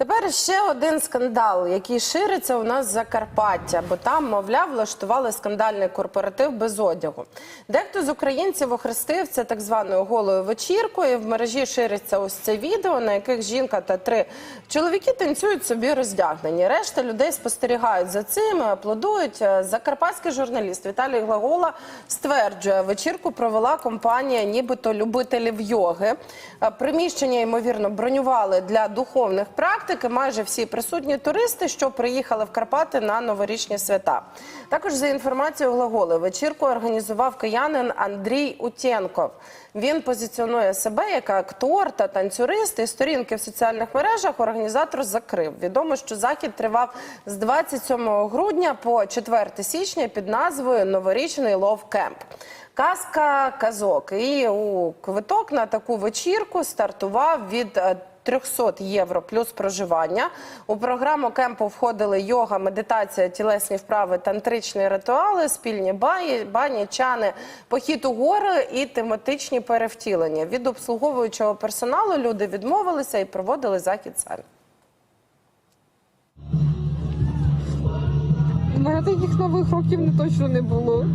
Тепер ще один скандал, який шириться у нас з Закарпаття, бо там, мовляв, влаштували скандальний корпоратив без одягу. Дехто з українців охрестив це так званою голою вечіркою. В мережі шириться ось це відео, на яких жінка та три чоловіки танцюють собі роздягнені. Решта людей спостерігають за цим, аплодують. Е, Закарпатський журналіст Віталій Глагола стверджує, вечірку провела компанія, нібито любителів йоги. Е, Приміщення ймовірно бронювали для духовних практик. І Майже всі присутні туристи, що приїхали в Карпати на новорічні свята. Також за інформацією Глаголи, вечірку організував киянин Андрій Утєнков. Він позиціонує себе як актор та танцюрист. І сторінки в соціальних мережах організатор закрив. Відомо, що захід тривав з 27 грудня по 4 січня під назвою Новорічний лов кемп. Казка казок. І у квиток на таку вечірку стартував від е, 300 євро плюс проживання. У програму кемпу входили йога, медитація, тілесні вправи, тантричні ритуали, спільні бані, бані, чани, похід у гори і тематичні перевтілення. Від обслуговуючого персоналу люди відмовилися і проводили захід самі. Мене таких нових років не точно не було.